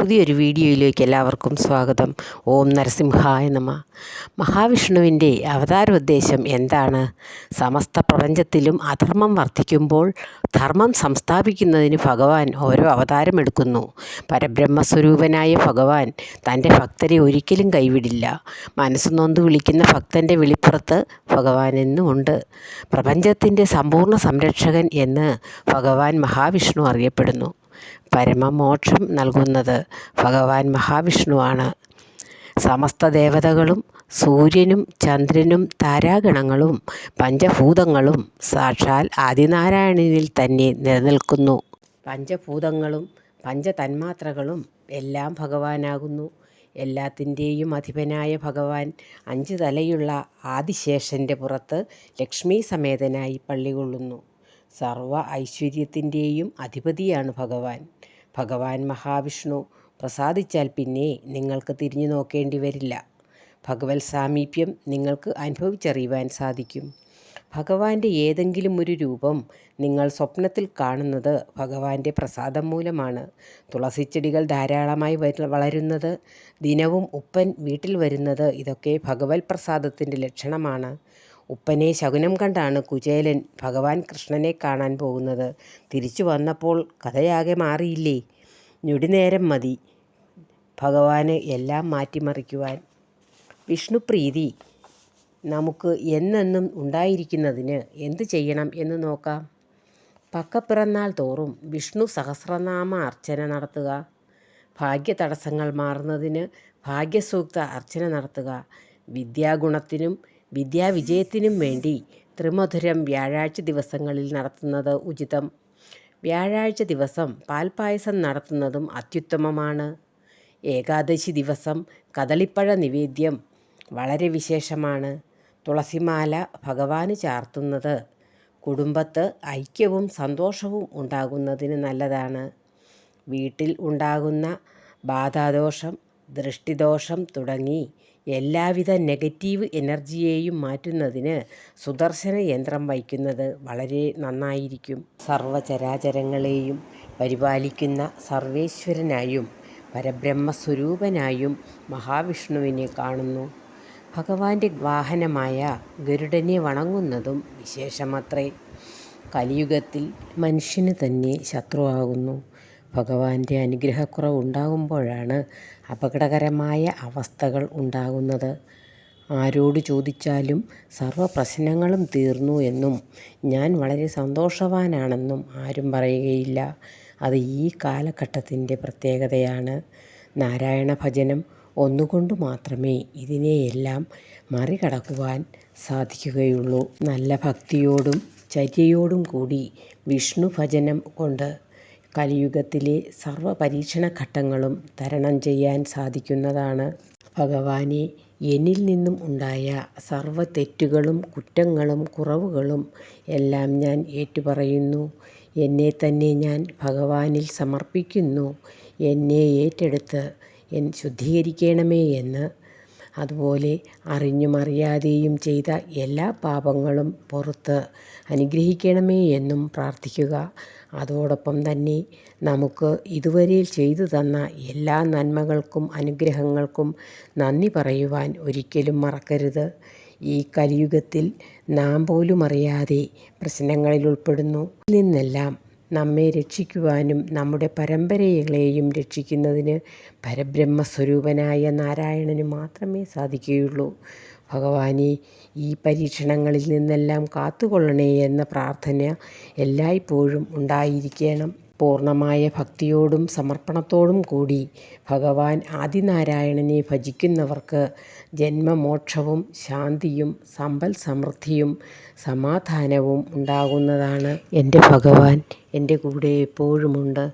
പുതിയൊരു വീഡിയോയിലേക്ക് എല്ലാവർക്കും സ്വാഗതം. ഓം നരസിംഹായ നമ. മഹാവിഷ്ണുവിന്റെ അവതാരോദ്ദേശം എന്താണ്? സമസ്ത പ്രപഞ്ചത്തിലും അധർമ്മം വർദ്ധിക്കുമ്പോൾ ധർമ്മം സംസ്ഥാപിക്കുന്നതിന് ഭഗവാൻ ഓരോ അവതാരമെടുക്കുന്നു. പരബ്രഹ്മസ്വരൂപനായ ഭഗവാൻ തന്റെ ഭക്തരെ ഒരിക്കലും കൈവിടില്ല. മനസ്സ് നൊന്ത് വിളിക്കുന്ന ഭക്തന്റെ വിളിപ്പുറത്ത് ഭഗവാൻ എന്നുമുണ്ട് പ്രപഞ്ചത്തിന്റെ സമ്പൂർണ സംരക്ഷകൻ എന്ന് ഭഗവാൻ മഹാവിഷ്ണു അറിയപ്പെടുന്നു. പരമമോക്ഷം നൽകുന്നത് ഭഗവാൻ മഹാവിഷ്ണുവാണ്. സമസ്ത ദേവതകളും സൂര്യനും ചന്ദ്രനും താരാഗണങ്ങളും പഞ്ചഭൂതങ്ങളും സാക്ഷാൽ ആദിനാരായണനിൽ തന്നെ നിലനിൽക്കുന്നു. പഞ്ചഭൂതങ്ങളും പഞ്ചതന്മാത്രകളും എല്ലാം ഭഗവാനാകുന്നു. എല്ലാത്തിന്റെയും അധിപനായ ഭഗവാൻ അഞ്ച് തലയുള്ള ആദിശേഷന്റെ പുറത്ത് ലക്ഷ്മി സമേതനായി പള്ളികൊള്ളുന്നു. സർവ ഐശ്വര്യത്തിന്റെയും അധിപതിയാണ് ഭഗവാൻ. ഭഗവാൻ മഹാവിഷ്ണു പ്രസാദിച്ചാൽ പിന്നെ നിങ്ങൾക്ക് തിരിഞ്ഞു നോക്കേണ്ടി വരില്ല. ഭഗവത് സാമീപ്യം നിങ്ങൾക്ക് അനുഭവിച്ചറിയുവാൻ സാധിക്കും. ഭഗവാന്റെ ഏതെങ്കിലും ഒരു രൂപം നിങ്ങൾ സ്വപ്നത്തിൽ കാണുന്നത് ഭഗവാന്റെ പ്രസാദം മൂലമാണ്. തുളസിച്ചെടികൾ ധാരാളമായി വളരുന്നത് ദിനവും ഉപ്പൻ വീട്ടിൽ വരുന്നത് ഇതൊക്കെ ഭഗവത് പ്രസാദത്തിന്റെ ലക്ഷണമാണ്. ഉപ്പനെ ശകുനം കണ്ടാണ് കുചേലൻ ഭഗവാൻ കൃഷ്ണനെ കാണാൻ പോകുന്നത്. തിരിച്ചു വന്നപ്പോൾ കഥയാകെ മാറിയില്ലേ? ഞൊടിനേരം മതി. ഭഗവാന് എല്ലാം മാറ്റിമറിക്കുവാൻ. വിഷ്ണുപ്രീതി നമുക്ക് എന്നെന്നും ഉണ്ടായിരിക്കുന്നതിന് എന്ത് ചെയ്യണം എന്ന് നോക്കാം. പക്കപ്പിറന്നാൾ തോറും വിഷ്ണു സഹസ്രനാമ അർച്ചന നടത്തുക. ഭാഗ്യ തടസ്സങ്ങൾ മാറുന്നതിന് ഭാഗ്യസൂക്ത അർച്ചന നടത്തുക. വിദ്യാഗുണത്തിനും വിദ്യാവിജയത്തിനും വേണ്ടി ത്രിമധുരം വ്യാഴാഴ്ച ദിവസങ്ങളിൽ നടത്തുന്നത് ഉചിതം. വ്യാഴാഴ്ച ദിവസം പാൽപ്പായസം നടത്തുന്നതും അത്യുത്തമമാണ്. ഏകാദശി ദിവസം കദളിപ്പഴ നിവേദ്യം വളരെ വിശേഷമാണ്. തുളസിമാല ഭഗവാന് ചാർത്തുന്നത് കുടുംബത്ത് ഐക്യവും സന്തോഷവും ഉണ്ടാകുന്നതിന് നല്ലതാണ്. വീട്ടിൽ ഉണ്ടാകുന്ന ബാധാദോഷം ദൃഷ്ടിദോഷം തുടങ്ങി എല്ലാവിധ നെഗറ്റീവ് എനർജിയെയും മാറ്റുന്നതിന് സുദർശന യന്ത്രം വയ്ക്കുന്നത് വളരെ നന്നായിരിക്കും. സർവചരാചരങ്ങളെയും പരിപാലിക്കുന്ന സർവേശ്വരനായും പരബ്രഹ്മസ്വരൂപനായും മഹാവിഷ്ണുവിനെ കാണുന്നു. ഭഗവാന്റെ വാഹനമായ ഗരുഡനെ വണങ്ങുന്നതും വിശേഷമത്രേ. കലിയുഗത്തിൽ മനുഷ്യന് തന്നെ ശത്രുവാകുന്നു. ഭഗവാന്റെ അനുഗ്രഹക്കുറവ് ഉണ്ടാകുമ്പോഴാണ് അപകടകരമായ അവസ്ഥകൾ ഉണ്ടാകുന്നത്. ആരോട് ചോദിച്ചാലും സർവ പ്രശ്നങ്ങളും തീർന്നു എന്നും ഞാൻ വളരെ സന്തോഷവാനാണെന്നും ആരും പറയുകയില്ല. അത് ഈ കാലഘട്ടത്തിന്റെ പ്രത്യേകതയാണ്. നാരായണ ഭജനം ഒന്നുകൊണ്ട് മാത്രമേ ഇതിനെയെല്ലാം മറികടക്കുവാൻ സാധിക്കുകയുള്ളൂ. നല്ല ഭക്തിയോടും ചര്യയോടും കൂടി വിഷ്ണു ഭജനം കൊണ്ട് കലിയുഗത്തിലെ സർവ പരീക്ഷണ ഘട്ടങ്ങളും തരണം ചെയ്യാൻ സാധിക്കുന്നതാണ്. ഭഗവാനെ എന്നിൽ നിന്നും ഉണ്ടായ സർവ തെറ്റുകളും കുറ്റങ്ങളും കുറവുകളും എല്ലാം ഞാൻ ഏറ്റുപറയുന്നു. എന്നെ തന്നെ ഞാൻ ഭഗവാനിൽ സമർപ്പിക്കുന്നു. എന്നെ ഏറ്റെടുത്ത് ശുദ്ധീകരിക്കണമേ എന്ന് അതുപോലെ അറിഞ്ഞും അറിയാതെയും ചെയ്ത എല്ലാ പാപങ്ങളും പുറത്ത് അനുഗ്രഹിക്കണമേ എന്നും പ്രാർത്ഥിക്കുക. അതോടൊപ്പം തന്നെ നമുക്ക് ഇതുവരെ ചെയ്തു തന്ന എല്ലാ നന്മകൾക്കും അനുഗ്രഹങ്ങൾക്കും നന്ദി പറയുവാൻ ഒരിക്കലും മറക്കരുത്. ഈ കലിയുഗത്തിൽ നാം പോലും അറിയാതെ പ്രശ്നങ്ങളിൽ ഉൾപ്പെടുന്നു. നിന്നെല്ലാം നമ്മെ രക്ഷിക്കുവാനും നമ്മുടെ പരമ്പരകളെയും രക്ഷിക്കുന്നതിന് പരബ്രഹ്മസ്വരൂപനായ നാരായണന് മാത്രമേ സാധിക്കുകയുള്ളൂ. ഭഗവാനെ ഈ പരീക്ഷണങ്ങളിൽ നിന്നെല്ലാം കാത്തുകൊള്ളണേ എന്ന പ്രാർത്ഥന എല്ലായ്പ്പോഴും ഉണ്ടായിരിക്കണം. പൂർണമായ ഭക്തിയോടും സമർപ്പണത്തോടും കൂടി ഭഗവാൻ ആദിനാരായണനെ ഭജിക്കുന്നവർക്ക് ജന്മമോക്ഷവും ശാന്തിയും സമ്പൽ സമൃദ്ധിയും സമാധാനവും ഉണ്ടാകുന്നതാണ്. എന്റെ ഭഗവാൻ എന്റെ കൂടെ എപ്പോഴുമുണ്ട്.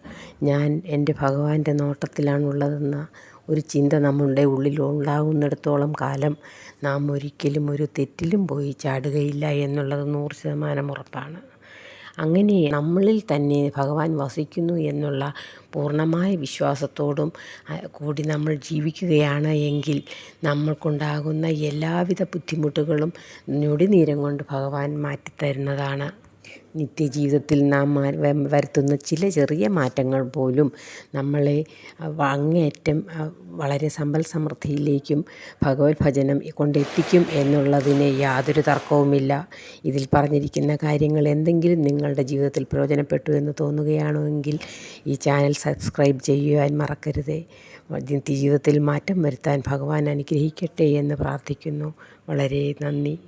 ഞാൻ എന്റെ ഭഗവാന്റെ നോട്ടത്തിലാണുള്ളതെന്ന ഒരു ചിന്ത നമ്മളുടെ ഉള്ളിൽ ഉണ്ടാകുന്നിടത്തോളം കാലം നാം ഒരിക്കലും ഒരു തെറ്റിലും പോയി ചാടുകയില്ല എന്നുള്ളത് നൂറ് ശതമാനം ഉറപ്പാണ്. അങ്ങനെ നമ്മളിൽ തന്നെ ഭഗവാൻ വസിക്കുന്നു എന്നുള്ള പൂർണമായ വിശ്വാസത്തോടും കൂടി നമ്മൾ ജീവിക്കുകയാണ് എങ്കിൽ നമ്മൾക്കുണ്ടാകുന്ന എല്ലാവിധ ബുദ്ധിമുട്ടുകളും ഞൊടിനേരം കൊണ്ട് ഭഗവാൻ മാറ്റിത്തരുന്നതാണ്. നിത്യജീവിതത്തിൽ നാം വരുത്തുന്ന ചില ചെറിയ മാറ്റങ്ങൾ പോലും നമ്മളെ അങ്ങേയറ്റം വളരെ സമ്പൽ സമൃദ്ധിയിലേക്കും ഭഗവത് ഭജനം കൊണ്ടെത്തിക്കും എന്നുള്ളതിന് യാതൊരു തർക്കവുമില്ല. ഇതിൽ പറഞ്ഞിരിക്കുന്ന കാര്യങ്ങൾ എന്തെങ്കിലും നിങ്ങളുടെ ജീവിതത്തിൽ പ്രയോജനപ്പെട്ടു എന്ന് തോന്നുകയാണോ എങ്കിൽ ഈ ചാനൽ സബ്സ്ക്രൈബ് ചെയ്യുവാൻ മറക്കരുതേ. നിത്യജീവിതത്തിൽ മാറ്റം വരുത്താൻ ഭഗവാൻ അനുഗ്രഹിക്കട്ടെ എന്ന് പ്രാർത്ഥിക്കുന്നു. വളരെ നന്ദി.